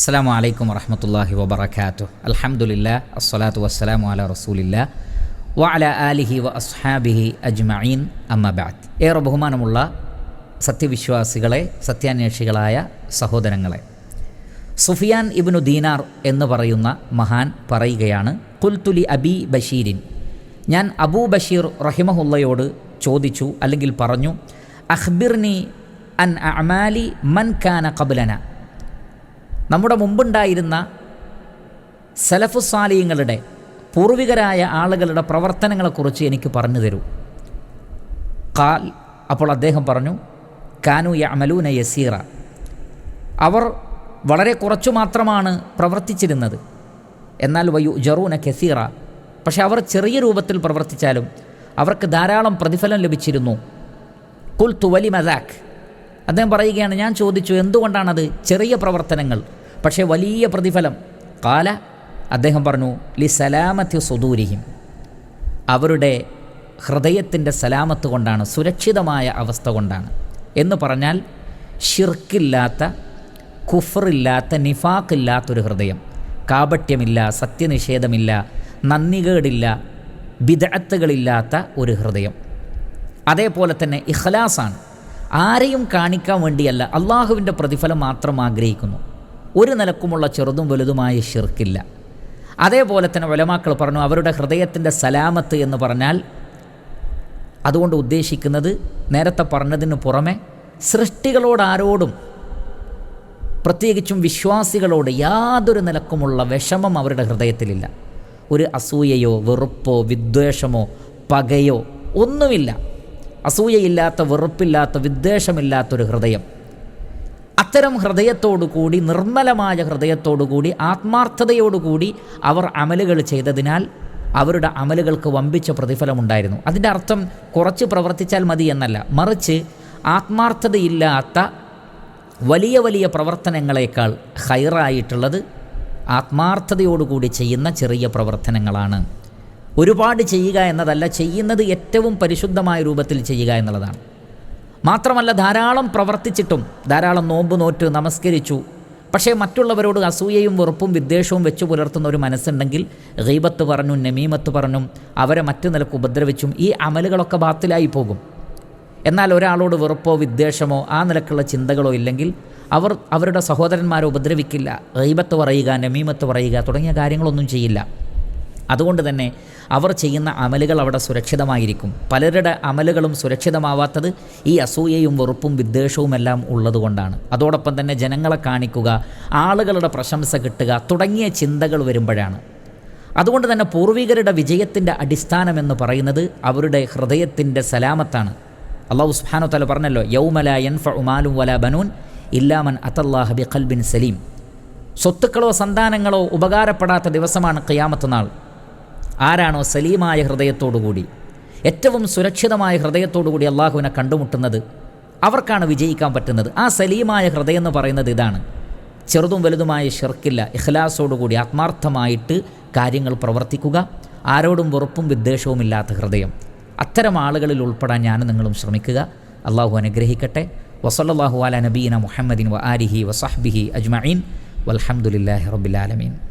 അസ്സാം വലൈക്കും വറഹമത്തല്ലാഹി വബർക്കാത്തു അലഹമുല്ല അസ്സലാത്തു വസ്സലാമു അല റസൂലില്ല വ അല ആലിഹി വ അസ്ഹാബിഹി അജ്മീൻ അമ്മബാദ് ഏറെ ബഹുമാനമുള്ള സത്യവിശ്വാസികളെ സത്യാന്വേഷികളായ സഹോദരങ്ങളെ സുഫിയാൻ ഇബ്നു ദീനാർ എന്ന് പറയുന്ന മഹാൻ പറയുകയാണ് കുൽത്തുലി അബി ബഷീരിൻ. ഞാൻ അബൂ ബഷീർ റഹിമഹുല്ലയോട് ചോദിച്ചു അല്ലെങ്കിൽ പറഞ്ഞു അഖ്ബിർനി അൻ അമാലി മൻ കാന കബലന നമ്മുടെ മുമ്പുണ്ടായിരുന്ന സലഫുസാലിയങ്ങളുടെ പൂർവികരായ ആളുകളുടെ പ്രവർത്തനങ്ങളെക്കുറിച്ച് എനിക്ക് പറഞ്ഞു തരൂ. കാൽ അപ്പോൾ അദ്ദേഹം പറഞ്ഞു കാനു യമലൂന യസീറ. അവർ വളരെ കുറച്ചു മാത്രമാണ് പ്രവർത്തിച്ചിരുന്നത്. എന്നാൽ വയു ജറൂന കസീറ. പക്ഷെ അവർ ചെറിയ രൂപത്തിൽ പ്രവർത്തിച്ചാലും അവർക്ക് ധാരാളം പ്രതിഫലം ലഭിച്ചിരുന്നു. കുൽ തുവലി മദാഖ് അദ്ദേഹം പറയുകയാണ് ഞാൻ ചോദിച്ചു എന്തുകൊണ്ടാണത് ചെറിയ പ്രവർത്തനങ്ങൾ പക്ഷേ വലിയ പ്രതിഫലം? കാല അദ്ദേഹം പറഞ്ഞു ലി സലാമത്തി സുദൂരിഹിം. അവരുടെ ഹൃദയത്തിന്റെ സലാമത്ത് കൊണ്ടാണ് സുരക്ഷിതമായ അവസ്ഥ കൊണ്ടാണ്. എന്ന് പറഞ്ഞാൽ ഷിർക്കില്ലാത്ത കുഫറില്ലാത്ത നിഫാക്കില്ലാത്തൊരു ഹൃദയം. കാപട്യമില്ല സത്യനിഷേധമില്ല നന്ദികേടില്ല ബിദഅത്തുകളില്ലാത്ത ഒരു ഹൃദയം. അതേപോലെ തന്നെ ഇഖ്ലാസാണ്. ആരെയും കാണിക്കാൻ വേണ്ടിയല്ല. അള്ളാഹുവിന്റെ പ്രതിഫലം മാത്രം ആഗ്രഹിക്കുന്നു. ഒരു നിലക്കുമുള്ള ചെറുതും വലുതുമായ ഷിർക്കില്ല അതേപോലെ തന്നെ വലമാക്കൾ പറഞ്ഞു അവരുടെ ഹൃദയത്തിന്റെ സലാമത്ത് എന്ന് പറഞ്ഞാൽ അതുകൊണ്ട് ഉദ്ദേശിക്കുന്നത് നേരത്തെ പറഞ്ഞതിന് പുറമെ സൃഷ്ടികളോടാരോടും പ്രത്യേകിച്ചും വിശ്വാസികളോട് യാതൊരു നിലക്കുമുള്ള വിഷമം അവരുടെ ഹൃദയത്തിലില്ല. ഒരു അസൂയയോ വെറുപ്പോ വിദ്വേഷമോ പകയോ ഒന്നുമില്ല. അസൂയയില്ലാത്ത വെറുപ്പില്ലാത്ത വിദ്വേഷമില്ലാത്തൊരു ഹൃദയം. അത്തരം ഹൃദയത്തോടുകൂടി നിർമ്മലമായ ഹൃദയത്തോടുകൂടി ആത്മാർത്ഥതയോടുകൂടി അവർ അമലുകൾ ചെയ്തതിനാൽ അവരുടെ അമലുകൾക്ക് വമ്പിച്ച പ്രതിഫലമുണ്ടായിരുന്നു. അതിന്റെ അർത്ഥം കുറച്ച് പ്രവർത്തിച്ചാൽ മതി എന്നല്ല. മറിച്ച് ആത്മാർത്ഥതയില്ലാത്ത വലിയ വലിയ പ്രവർത്തനങ്ങളെക്കാൾ ഹൈറായിട്ടുള്ളത് ആത്മാർത്ഥതയോടുകൂടി ചെയ്യുന്ന ചെറിയ പ്രവർത്തനങ്ങളാണ്. ഒരുപാട് ചെയ്യുക എന്നതല്ല ചെയ്യുന്നത് ഏറ്റവും പരിശുദ്ധമായ രൂപത്തിൽ ചെയ്യുക എന്നുള്ളതാണ്. മാത്രമല്ല ധാരാളം പ്രവർത്തിച്ചിട്ടും ധാരാളം നോമ്പ് നോറ്റ് നമസ്കരിച്ചു. പക്ഷേ മറ്റുള്ളവരോട് അസൂയയും വെറുപ്പും വിദ്വേഷവും വെച്ചു പുലർത്തുന്ന ഒരു മനസ്സുണ്ടെങ്കിൽ ഗീബത്ത് പറഞ്ഞു നമീമത്ത് പറഞ്ഞു അവരെ മറ്റു നിലയ്ക്ക് ഉപദ്രവിച്ചും ഈ അമലുകളൊക്കെ ബാത്തിലായി പോകും. എന്നാൽ ഒരാളോട് വെറുപ്പോ വിദ്വേഷമോ ആ നിലക്കുള്ള ചിന്തകളോ ഇല്ലെങ്കിൽ അവർ അവരുടെ സഹോദരന്മാരെ ഉപദ്രവിക്കില്ല. ഗൈബത്ത് പറയുക നമീമത്ത് പറയുക തുടങ്ങിയ കാര്യങ്ങളൊന്നും ചെയ്യില്ല. അതുകൊണ്ട് തന്നെ അവർ ചെയ്യുന്ന അമലുകൾ അവിടെ സുരക്ഷിതമായിരിക്കും. പലരുടെ അമലുകളും സുരക്ഷിതമാവാത്തത് ഈ അസൂയയും വെറുപ്പും വിദ്വേഷവും എല്ലാം ഉള്ളതുകൊണ്ടാണ്. അതോടൊപ്പം തന്നെ ജനങ്ങളെ കാണിക്കുക ആളുകളുടെ പ്രശംസ കിട്ടുക തുടങ്ങിയ ചിന്തകൾ വരുമ്പോഴാണ്. അതുകൊണ്ട് തന്നെ പൂർവികരുടെ വിജയത്തിന്റെ അടിസ്ഥാനമെന്ന് പറയുന്നത് അവരുടെ ഹൃദയത്തിന്റെ സലാമത്താണ്. അള്ളാഹു സുബ്ഹാനു തല പറഞ്ഞല്ലോ യൗമല യൻഫ ഉമാലും വല ബനൂൻ ഇല്ലാമൻ അത്തല്ലാഹ് ബി ഖൽബിൻ സലീം. സ്വത്തുക്കളോ സന്താനങ്ങളോ ഉപകാരപ്പെടാത്ത ദിവസമാണ് ഖിയാമത്ത് നാൾ. ആരാണോ സലീമായ ഹൃദയത്തോടുകൂടി ഏറ്റവും സുരക്ഷിതമായ ഹൃദയത്തോടുകൂടി അള്ളാഹുവിനെ കണ്ടുമുട്ടുന്നത് അവർക്കാണ് വിജയിക്കാൻ പറ്റുന്നത്. ആ സലീമായ ഹൃദയം എന്ന് പറയുന്നത് ഇതാണ്. ചെറുതും വലുതുമായ ഷിർക്കില്ല ഇഖ്ലാസോടുകൂടി ആത്മാർത്ഥമായിട്ട് കാര്യങ്ങൾ പ്രവർത്തിക്കുക ആരോടും വെറുപ്പും വിദ്വേഷവും ഇല്ലാത്ത ഹൃദയം. അത്തരം ആളുകളിൽ ഉൾപ്പെടാൻ ഞാനും നിങ്ങളും ശ്രമിക്കുക. അള്ളാഹു അനുഗ്രഹിക്കട്ടെ. വസല്ലാഹു അല നബീന മുഹമ്മദിൻ വ ആരിഹി വസഹ്ബിഹി അജ്മീൻ വലഹമുല്ലാഹി റബ്ബിലാലമീൻ